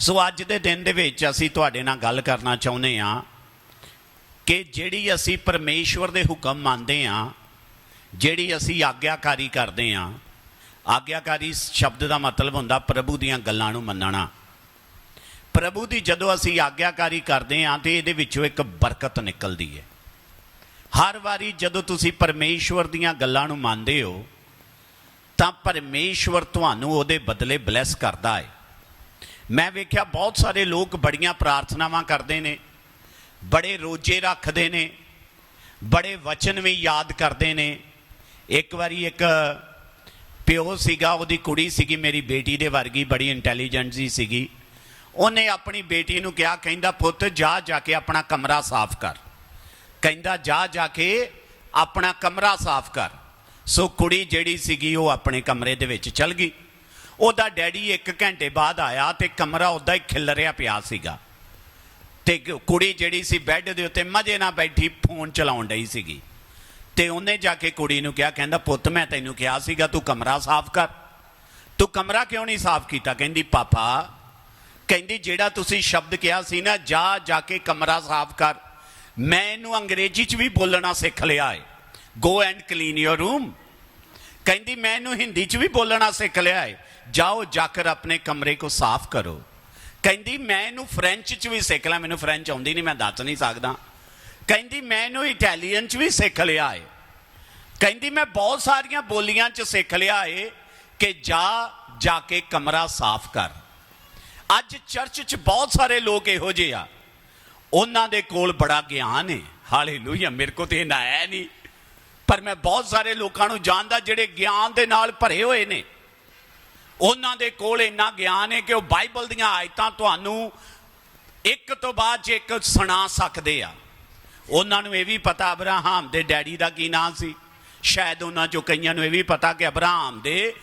ਸੋ ਅੱਜ ਦੇ ਦਿਨ ਦੇ ਵਿੱਚ ਅਸੀਂ ਤੁਹਾਡੇ ਨਾਲ ਗੱਲ ਕਰਨਾ ਚਾਹੁੰਦੇ ਹਾਂ ਕਿ ਜਿਹੜੀ ਅਸੀਂ ਪਰਮੇਸ਼ਵਰ ਦੇ ਹੁਕਮ ਮੰਨਦੇ ਹਾਂ, ਜਿਹੜੀ ਅਸੀਂ ਆਗਿਆਕਾਰੀ ਕਰਦੇ ਹਾਂ, ਆਗਿਆਕਾਰੀ ਸ਼ਬਦ ਦਾ ਮਤਲਬ ਹੁੰਦਾ ਪ੍ਰਭੂ ਦੀਆਂ ਗੱਲਾਂ ਨੂੰ ਮੰਨਣਾ। ਪ੍ਰਭੂ ਦੀ ਜਦੋਂ ਅਸੀਂ ਆਗਿਆਕਾਰੀ ਕਰਦੇ ਹਾਂ ਤੇ ਇਹਦੇ ਵਿੱਚੋਂ ਇੱਕ ਬਰਕਤ ਨਿਕਲਦੀ ਹੈ। ਹਰ ਵਾਰੀ ਜਦੋਂ ਤੁਸੀਂ ਪਰਮੇਸ਼ਵਰ ਦੀਆਂ ਗੱਲਾਂ ਨੂੰ ਮੰਨਦੇ ਹੋ, ਤਾਂ ਪਰਮੇਸ਼ਵਰ ਤੁਹਾਨੂੰ ਉਹਦੇ ਬਦਲੇ ਬਲੈਸ ਕਰਦਾ ਹੈ। ਮੈਂ ਵੇਖਿਆ ਬਹੁਤ ਸਾਰੇ ਲੋਕ ਬੜੀਆਂ ਪ੍ਰਾਰਥਨਾਵਾਂ ਕਰਦੇ ਨੇ, ਬੜੇ ਰੋਜੇ ਰੱਖਦੇ ਨੇ, ਬੜੇ ਵਚਨ ਵੀ ਯਾਦ ਕਰਦੇ ਨੇ। ਇੱਕ ਵਾਰੀ ਇੱਕ ਪਿਓ ਸੀਗਾ, ਉਹਦੀ ਕੁੜੀ ਸੀਗੀ, ਮੇਰੀ ਬੇਟੀ ਦੇ ਵਰਗੀ, ਬੜੀ ਇੰਟੈਲੀਜੈਂਟ ਜੀ ਸੀਗੀ। ਉਹਨੇ ਆਪਣੀ ਬੇਟੀ ਨੂੰ ਕਿਹਾ, ਕਹਿੰਦਾ, ਪੁੱਤ, ਜਾ ਜਾ ਕੇ ਆਪਣਾ ਕਮਰਾ ਸਾਫ਼ ਕਰ। ਕਹਿੰਦਾ, ਜਾ ਜਾ ਕੇ ਆਪਣਾ ਕਮਰਾ ਸਾਫ਼ ਕਰ। ਸੋ ਕੁੜੀ ਜਿਹੜੀ ਸੀਗੀ, ਉਹ ਆਪਣੇ ਕਮਰੇ ਦੇ ਵਿੱਚ ਚਲ ਗਈ। ਉਹਦਾ ਡੈਡੀ 1 ਘੰਟੇ ਬਾਅਦ ਆਇਆ ਤੇ ਕਮਰਾ ਉਦਾਂ ਹੀ ਖਿਲਰਿਆ ਪਿਆ ਸੀਗਾ। ਤੇ ਕੁੜੀ ਜਿਹੜੀ ਸੀ ਬੈੱਡ ਦੇ ਉੱਤੇ ਮਜੇ ਨਾਲ ਬੈਠੀ, ਫੋਨ ਚਲਾਉਣ ਡਈ ਸੀਗੀ। ਤੇ ਉਹਨੇ ਜਾ ਕੇ ਕੁੜੀ ਨੂੰ ਕਿਹਾ, ਕਹਿੰਦਾ, ਪੁੱਤ, ਮੈਂ ਤੈਨੂੰ ਕਿਹਾ ਸੀਗਾ, ਤੂੰ ਕਮਰਾ ਸਾਫ਼ ਕਰ। ਤੂੰ ਕਮਰਾ ਕਿਉਂ ਨਹੀਂ ਸਾਫ਼ ਕੀਤਾ? ਕਹਿੰਦੀ, ਪਾਪਾ, ਕਹਿੰਦੀ, ਜਿਹੜਾ ਤੁਸੀਂ ਸ਼ਬਦ ਕਿਹਾ ਸੀ ਨਾ, ਜਾ ਜਾ ਕੇ ਕਮਰਾ ਸਾਫ਼ ਕਰ। ਮੈਂ ਇਹਨੂੰ ਅੰਗਰੇਜ਼ੀ 'ਚ ਵੀ ਬੋਲਣਾ ਸਿੱਖ ਲਿਆ ਹੈ go and clean your room ਕਹਿੰਦੀ, ਮੈਂ ਇਹਨੂੰ ਹਿੰਦੀ 'ਚ ਵੀ ਬੋਲਣਾ ਸਿੱਖ ਲਿਆ ਹੈ ਜਾਓ ਜਾਕਰ ਆਪਣੇ ਕਮਰੇ ਕੋ ਸਾਫ਼ ਕਰੋ। ਕਹਿੰਦੀ, ਮੈਂ ਇਹਨੂੰ ਫ੍ਰੈਂਚ 'ਚ ਵੀ ਸਿੱਖ ਲਿਆ ਮੈਨੂੰ ਫ੍ਰੈਂਚ ਆਉਂਦੀ ਨਹੀਂ, ਮੈਂ ਦੱਸ ਨਹੀਂ ਸਕਦਾ। ਕਹਿੰਦੀ, ਮੈਂ ਇਹਨੂੰ ਇਟਾਲੀਅਨ 'ਚ ਵੀ ਸਿੱਖ ਲਿਆ ਹੈ ਕਹਿੰਦੀ, ਮੈਂ ਬਹੁਤ ਸਾਰੀਆਂ ਬੋਲੀਆਂ 'ਚ ਸਿੱਖ ਲਿਆ ਏ ਕਿ ਜਾ ਜਾ ਕੇ ਕਮਰਾ ਸਾਫ਼ ਕਰ। ਅੱਜ ਚਰਚ 'ਚ ਬਹੁਤ ਸਾਰੇ ਲੋਕ ਇਹੋ ਜਿਹੇ ਆ। ਉਹਨਾਂ ਦੇ ਕੋਲ ਬੜਾ ਗਿਆਨ ਹੈ ਹਾਲੇਲੂਇਆ ਮੇਰੇ ਕੋ ਤੇ ਨਾ ਹੈ ਨਹੀਂ। ਪਰ ਮੈਂ ਬਹੁਤ ਸਾਰੇ ਲੋਕਾਂ ਨੂੰ ਜਾਣਦਾ ਜਿਹੜੇ ਗਿਆਨ ਦੇ ਨਾਲ ਭਰੇ ਹੋਏ ਨੇ। ਉਹਨਾਂ ਦੇ ਕੋਲ ਇੰਨਾ ਗਿਆਨ ਹੈ ਕਿ ਉਹ ਬਾਈਬਲ ਦੀਆਂ ਆਇਤਾਂ ਤੁਹਾਨੂੰ ਇੱਕ ਤੋਂ ਬਾਅਦ 'ਚ ਇੱਕ ਸੁਣਾ ਸਕਦੇ ਆ। ਉਹਨਾਂ ਨੂੰ ਇਹ ਵੀ ਪਤਾ ਅਬਰਾਹਮ ਦੇ ਡੈਡੀ ਦਾ ਕੀ ਨਾਮ ਸੀ। ਸ਼ਾਇਦ ਉਹਨਾਂ ਚੋਂ ਕਈਆਂ ਨੂੰ ਇਹ ਵੀ ਪਤਾ ਕਿ ਅਬਰਾਹਮ ਦੇ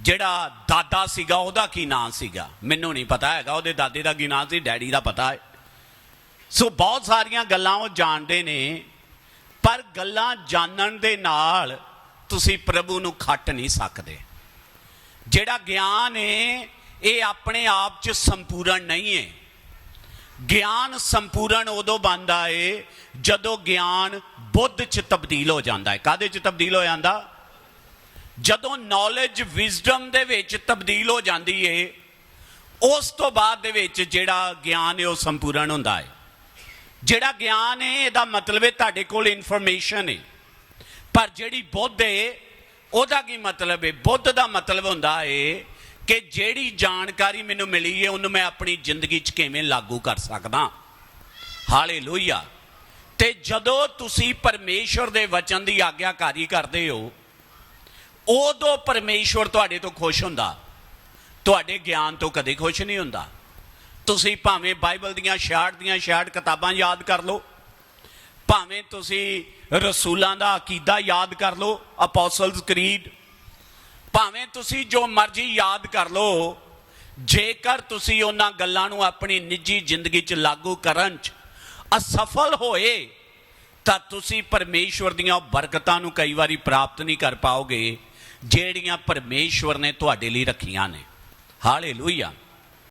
ਜਿਹੜਾ ਦਾਦਾ ਸੀਗਾ, ਉਹਦਾ ਕੀ ਨਾਮ ਸੀਗਾ। ਮੈਨੂੰ ਨਹੀਂ ਪਤਾ ਹੈਗਾ, ਉਹਦੇ ਦਾਦੇ ਦਾ ਕੀ ਨਾਮ ਸੀ, ਡੈਡੀ ਦਾ ਪਤਾ ਹੈ। ਸੋ ਬਹੁਤ ਸਾਰੀਆਂ ਗੱਲਾਂ ਉਹ ਜਾਣਦੇ ਨੇ, ਪਰ ਗੱਲਾਂ ਜਾਣਨ ਦੇ ਨਾਲ ਤੁਸੀਂ ਪ੍ਰਭੂ ਨੂੰ ਖੱਟ ਨਹੀਂ ਸਕਦੇ। ਜਿਹੜਾ ਗਿਆਨ ਹੈ ਇਹ ਆਪਣੇ ਆਪ 'ਚ ਸੰਪੂਰਨ ਨਹੀਂ ਹੈ ਗਿਆਨ ਸੰਪੂਰਨ ਉਦੋਂ ਬਣਦਾ ਏ ਜਦੋਂ ਗਿਆਨ ਬੁੱਧ 'ਚ ਤਬਦੀਲ ਹੋ ਜਾਂਦਾ ਹੈ ਕਾਦੇ 'ਚ ਤਬਦੀਲ ਹੋ ਜਾਂਦਾ? ਜਦੋਂ ਨੌਲੇਜ ਵਿਜ਼ਡਮ ਦੇ ਵਿੱਚ ਤਬਦੀਲ ਹੋ ਜਾਂਦੀ ਏ, ਉਸ ਤੋਂ ਬਾਅਦ ਦੇ ਵਿੱਚ ਜਿਹੜਾ ਗਿਆਨ ਹੈ ਉਹ ਸੰਪੂਰਨ ਹੁੰਦਾ ਹੈ ਜਿਹੜਾ ਗਿਆਨ ਹੈ ਇਹਦਾ ਮਤਲਬ ਹੈ ਤੁਹਾਡੇ ਕੋਲ ਇਨਫੋਰਮੇਸ਼ਨ ਹੈ ਪਰ ਜਿਹੜੀ ਬੁੱਧ ਹੈ ਉਹਦਾ ਕੀ ਮਤਲਬ ਹੈ ਬੁੱਧ ਦਾ ਮਤਲਬ ਹੁੰਦਾ ਹੈ ਕਿ ਜਿਹੜੀ ਜਾਣਕਾਰੀ ਮੈਨੂੰ ਮਿਲੀ ਹੈ ਉਹਨੂੰ ਮੈਂ ਆਪਣੀ ਜ਼ਿੰਦਗੀ 'ਚ ਕਿਵੇਂ ਲਾਗੂ ਕਰ ਸਕਦਾ? ਹਾਲੇਲੂਇਆ ਤੇ ਜਦੋਂ ਤੁਸੀਂ ਪਰਮੇਸ਼ਵਰ ਦੇ ਵਚਨ ਦੀ ਆਗਿਆਕਾਰੀ ਕਰਦੇ ਹੋ, ਉਦੋਂ ਪਰਮੇਸ਼ਵਰ ਤੁਹਾਡੇ ਤੋਂ ਖੁਸ਼ ਹੁੰਦਾ। ਤੁਹਾਡੇ ਗਿਆਨ ਤੋਂ ਕਦੇ ਖੁਸ਼ ਨਹੀਂ ਹੁੰਦਾ। ਤੁਸੀਂ ਭਾਵੇਂ ਬਾਈਬਲ ਦੀਆਂ 66 ਦੀਆਂ 66 ਕਿਤਾਬਾਂ ਯਾਦ ਕਰ ਲਓ। ਭਾਵੇਂ ਤੁਸੀਂ ਰਸੂਲਾਂ ਦਾ ਅਕੀਦਾ ਯਾਦ ਕਰ ਲਓ ਅਪੋਸਲਸ ਕਰੀਡ ਭਾਵੇਂ ਤੁਸੀਂ ਜੋ ਮਰਜ਼ੀ ਯਾਦ ਕਰ ਲਓ, ਜੇਕਰ ਤੁਸੀਂ ਉਹਨਾਂ ਗੱਲਾਂ ਨੂੰ ਆਪਣੀ ਨਿੱਜੀ ਜ਼ਿੰਦਗੀ 'ਚ ਲਾਗੂ ਕਰਨ 'ਚ ਅਸਫਲ ਹੋਏ, ਤਾਂ ਤੁਸੀਂ ਪਰਮੇਸ਼ਵਰ ਦੀਆਂ ਬਰਕਤਾਂ ਨੂੰ ਕਈ ਵਾਰੀ ਪ੍ਰਾਪਤ ਨਹੀਂ ਕਰ ਪਾਓਗੇ, ਜਿਹੜੀਆਂ ਪਰਮੇਸ਼ਵਰ ਨੇ ਤੁਹਾਡੇ ਲਈ ਰੱਖੀਆਂ ਨੇ। ਹਾਲੇਲੂਇਆ